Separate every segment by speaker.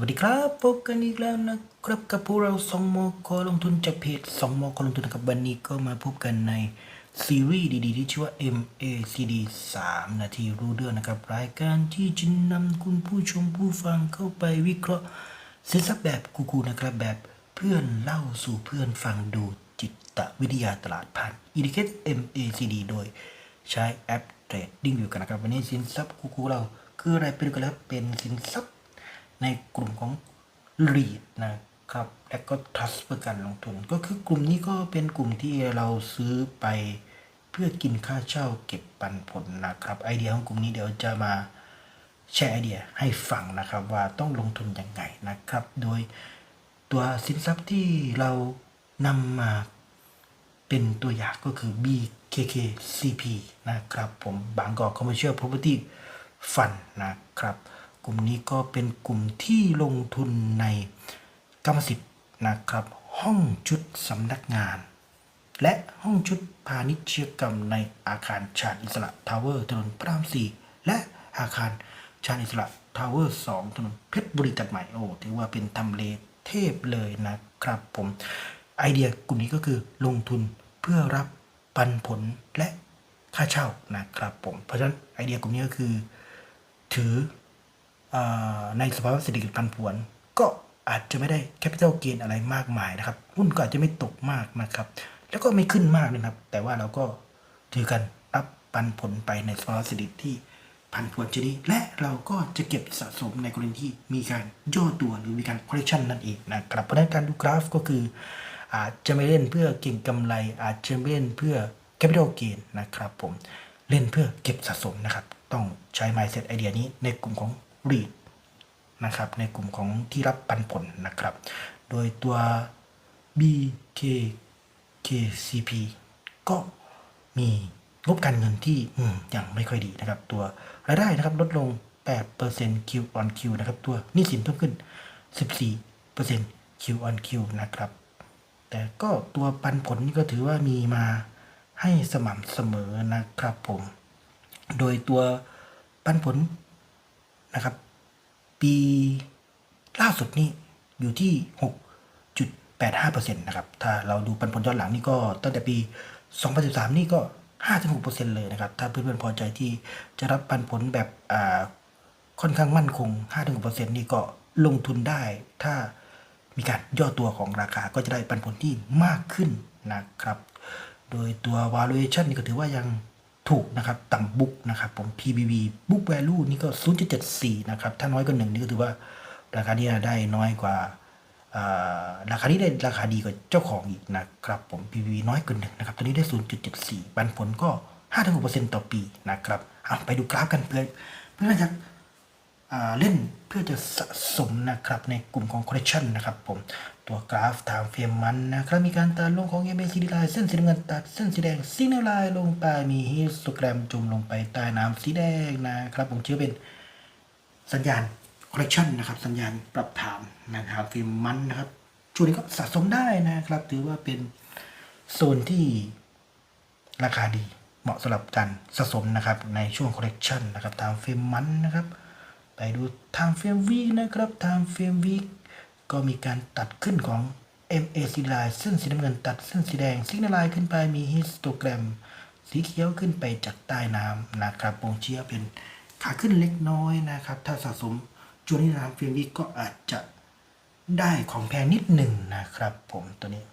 Speaker 1: วัสดีครับพบกันอีกแล้วนะครับกับพวกเราสองมกลงทุนจากเพจสองมกลงทุนนะครับวันนี้ก็มาพบกันในซีรีส์ดีๆ ที่ชื่อว่า MACD 3 นาทีรู้เรื่องนะครับรายการที่จะนำคุณผู้ชมผู้ฟังเข้าไปวิเคราะห์สินทรัพย์แบบกูๆนะครับแบบเพื่อนเล่าสู่เพื่อนฟังดูจิตวิทยาตลาดผ่าน Indicate MACD โดยใช้แอปเทรดดิ้งอยู่กันนะครับวันนี้สินทรัพย์กูๆเราคืออะไรไปดูกันแล้วเป็นสินทรัพย์ ในกลุ่มของ REIT นะครับ และก็ Trust เพื่อการลงทุน ก็คือกลุ่มนี้ก็เป็นกลุ่มที่เราซื้อไปเพื่อกินค่าเช่าเก็บปันผลนะครับ ไอเดียของกลุ่มนี้เดี๋ยวจะมาแชร์ไอเดียให้ฟังนะครับว่าต้องลงทุนยังไงนะครับ โดยตัวสินทรัพย์ที่เรานำมาเป็นตัวอย่างก็คือ BKKCP นะครับผมบางกอก Commercial Property Fund นะครับ ลุ่มนี้ก็เป็นกลุ่มที่ลงทุนในกรรมสิทธิ์นะครับ ห้องชุดสำนักงาน และห้องชุดพาณิชยกรรมในอาคารชาญอิสระทาวเวอร์ถนนพระรามสี่และอาคารชาญอิสระทาวเวอร์สองถนนเพชรบุรีตัดใหม่โอ้ถือว่าเป็นทำเลเทพเลยนะครับผมไอเดียกลุ่มนี้ก็คือลงทุนเพื่อรับปันผลและค่าเช่านะครับผมเพราะฉะนั้นไอเดียกลุ่มนี้ก็คือ ถือ ในสภาวะเศรษฐกิจผันผวน ก็อาจจะไม่ได้แคปิตอลเกนอะไรมากมายนะครับหุ้นก็อาจจะไม่ตกมากนะครับ แล้วก็ไม่ขึ้นมากนะครับ แต่ว่าเราก็ถือกันรับปันผลไปในสภาวะเศรษฐกิจที่ผันผวนชนิดและเราก็จะเก็บสะสมในกรณีที่มีการย่อตัวหรือมีการ correction นั่นเองนะครับเพราะฉะนั้นการดูกราฟก็คือ อาจจะไม่เล่นเพื่อเก่งกำไร อาจจะไม่เล่นเพื่อ capital gain นะครับผมเล่นเพื่อเก็บสะสมนะครับ ต้องใช้ mindset ไอเดียนี้ในกลุ่มของ REIT นะครับในกลุ่มของที่รับปันผลนะครับ โดยตัว BKKCP ก็มีงบการเงินที่อืมยังไม่ค่อยดีนะครับ ตัวรายได้นะครับลดลง 8% Q on Q นะครับ ตัวหนี้สินเพิ่มขึ้น 14% Q on Q นะครับ แต่ก็ตัวปันผลนี่ก็ถือว่ามีมาให้สม่ำเสมอนะครับผม โดยตัวปันผล นะครับ ปีล่าสุดนี่อยู่ที่ 6.85%นะครับ ถ้าเราดูปันผลย้อนหลังนี่ก็ตั้งแต่ปี 2013 นี่ก็ 5-6%เลยนะครับ ถ้าเพื่อนๆพอใจที่จะรับปันผลแบบค่อนข้างมั่นคง 5-6%นี่ก็ลงทุนได้ถ้ามีการย่อตัวของราคาก็จะได้ปันผลที่มากขึ้นนะครับ โดยตัว valuation นี่ก็ถือว่ายัง ถูกนะครับต่ำบุ๊กนะครับผม PBV book value นี่ก็ 0.74 นะครับ ถ้าน้อยกว่าหนึ่งนี่ก็ถือว่าราคานี้ได้น้อยกว่าราคานี้ได้ราคาดีกว่าเจ้าของอีกนะครับผม PBV น้อยกว่าหนึ่งนะครับตัวนี้ได้ 0.74 ปันผลก็ 5-6%ต่อปีนะครับเอาไปดูกราฟกันเพื่อนเพื่อจะอ่า เล่นเพื่อจะสะสมนะครับในกลุ่มของ correction นะครับผมตัวกราฟทางเฟรมมันนะครับมีการตัดลงของ MACD l i n เส้นสีน้ำเงินตัดเส้นสีแดงซิกแนลไลน์ลงไปมีฮิสโตแกรมจุ่มลงไปใต้น้ำสีแดงนะครับผมเชื่อเป็นสัญญาณ correction นะครับสัญญาณปรับฐานนะครับเฟรมมันนะครับช่วงนี้ก็สะสมได้นะครับ ถือว่าเป็นโซนที่ราคาดีเหมาะสำหรับการสะสมนะครับในช่วง correction นะครับตามเฟรมมันนะครับ ไปดูทางเฟรมวีนะครับทางเฟรมวีก็มีการตัดขึ้นของ MAC line เส้นสีน้ำเงินตัดเส้นสีแดงซิกน l ไลน์ขึ้นไปมีฮิสโตแกรม สีเขียวขึ้นไปจากใต้น้ำนะครับบ่งชี้ว่าเป็นขาขึ้นเล็กน้อยนะครับ ถ้าสะสมจวนนี้ทางเฟรมวีก็อาจจะได้ของแพงนิดหนึ่งนะครับ ผมตัวนี้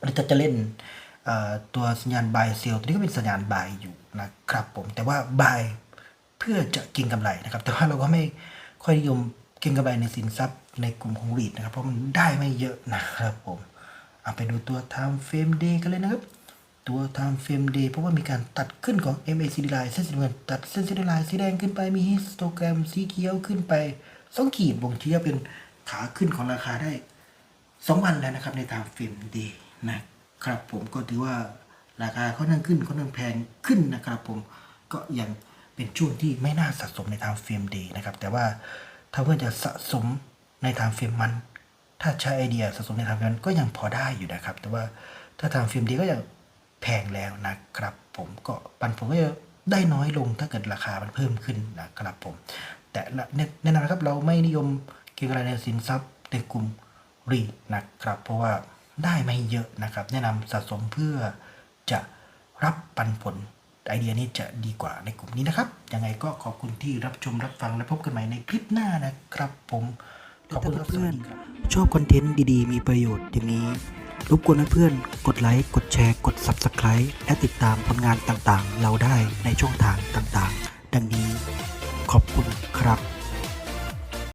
Speaker 1: หรือถ้าจะเล่นตัวสัญญาณ buy sell ตัวนี้ก็เป็นสัญญาณ buy อยู่นะครับ ผมแต่ว่า buy เพื่อจะเก็งกำไรนะครับ แต่ว่าเราก็ไม่ค่อยนิยมเก็งกำไรในสินทรัพย์ในกลุ่มของ REIT นะครับ เพราะมันได้ไม่เยอะนะครับผมเอาไปดูตัว time frame day กันเลยนะครับ ตัว time frame day เพราะว่ามีการตัดขึ้นของ MACD line เส้นสีน้ำเงินตัดเส้นสีแดงสีแดงขึ้นไปมีฮิสโตแกรมสีเขียวขึ้นไปสองขีดบ่งชี้ว่าเป็นขาขึ้นของราคาได้สองวันแล้วนะครับในทางฟิล์มดีนะครับผมก็ถือว่าราคาเขานั่งขึ้นเขานั่งแพงขึ้นนะครับผมก็ยัง เป็นช่วงที่ไม่น่าสะสมในทางฟิล์มดีนะครับ แต่ว่าถ้าเพื่อนจะสะสมในทางฟิล์มมัน ถ้าใช้ไอเดียสะสมในทางฟิล์มก็ยังพอได้อยู่นะครับ แต่ว่าถ้าทางฟิล์มดีก็ยังแพงแล้วนะครับ ผมก็ปันผมก็จะได้น้อยลงถ้าเกิดราคามันเพิ่มขึ้นนะครับผม แต่แน่นอนครับเราไม่นิยมเกี่ยวกับรายได้สินทรัพย์ในกลุ่มรีนะครับ เพราะว่าได้ไม่เยอะนะครับ แนะนำสะสมเพื่อจะรับปันผล ไอเดียนี้จะดีกว่าในกลุ่มนี้นะครับ ยังไงก็ขอบคุณที่รับชมรับฟังและพบกันใหม่ในคลิปหน้านะครับผมขอบคุณครับ
Speaker 2: เพื่อน
Speaker 1: สวัสดีครับ
Speaker 2: ชอบคอนเทนต์ดีๆ มีประโยชน์อย่างนี้รบกวนเพื่อนๆกดไลค์ กดแชร์ กด Subscribe และติดตามผลงานต่างๆ เราได้ในช่องทางต่างๆ ดังนี้ขอบคุณครับ